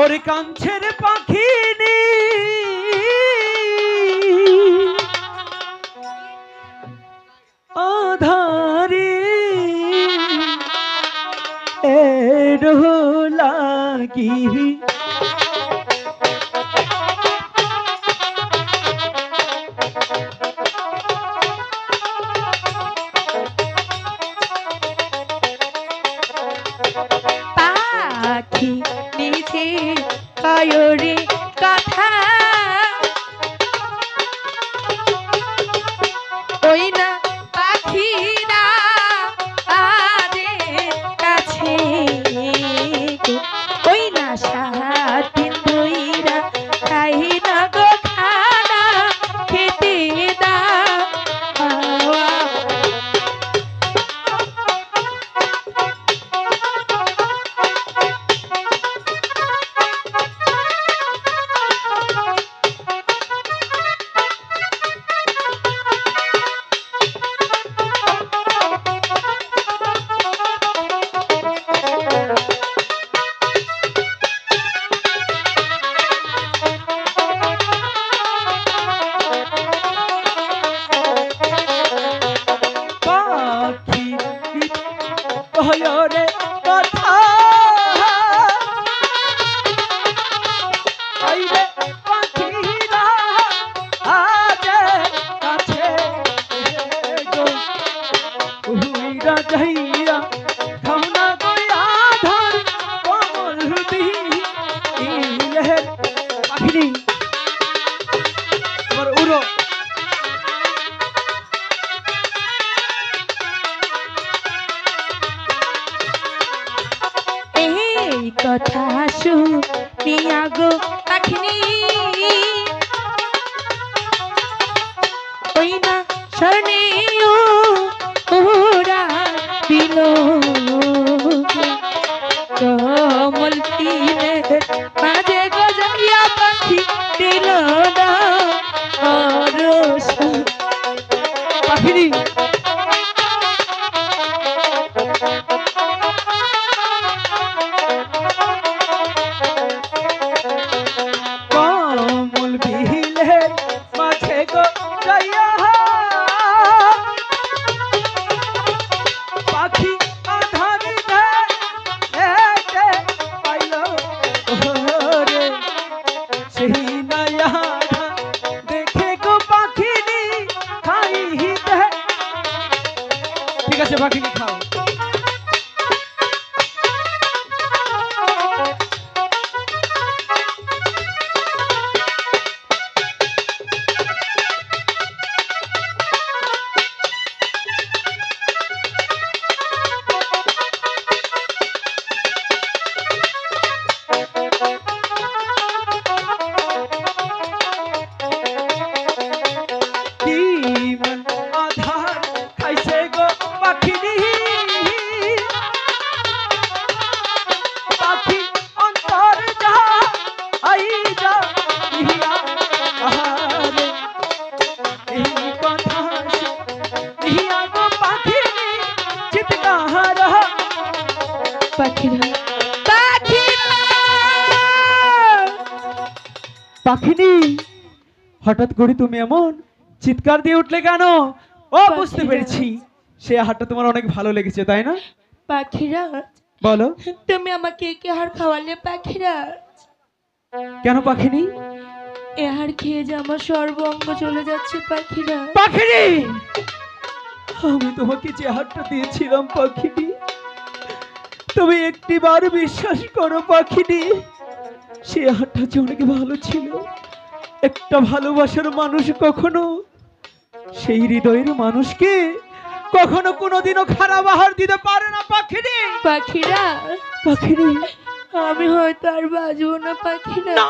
ওরে কাঞ্ছের পাখিনি। আধারে এরো লাগি কায়রে কয়রে এই কথা শুনিয়া গো পাখিনি ওই না স্বর্ণে ওরা দিল। কমল তিলে মাঝে গজাইয়া পাখি দিল না। i'm gonna পাখিরা। পাখিনি হঠাৎ করে তুমি এমন চিৎকার দিয়ে উঠলে কেন? ও বুঝতে পেরেছি। সে হাটটা তোমার অনেক ভালো লেগেছে তাই না? পাখিরা। বলো। তুমি আমাকে একে হার খাওয়ালে পাখিরা? কেন পাখিনি? এ হার খেয়ে যে আমার সর্বঙ্গ চলে যাচ্ছে পাখিরা। পাখিনি! আমি তোমাকে যে হাতটা দিয়েছিলাম পাখিনি তুমি একটি বার বিশ্বাস করো পাখিনি সে হাতটা যে অনেক ভালো ছিল। একটা ভালোবাসার মানুষ কখনো সেই হৃদয়ের মানুষকে কখনো কোনোদিনও খারাপ আহার দিতে পারে না পাখিনি পাখিরা পাখিনি আমি হয়তো আর বাজবো না পাখিরা।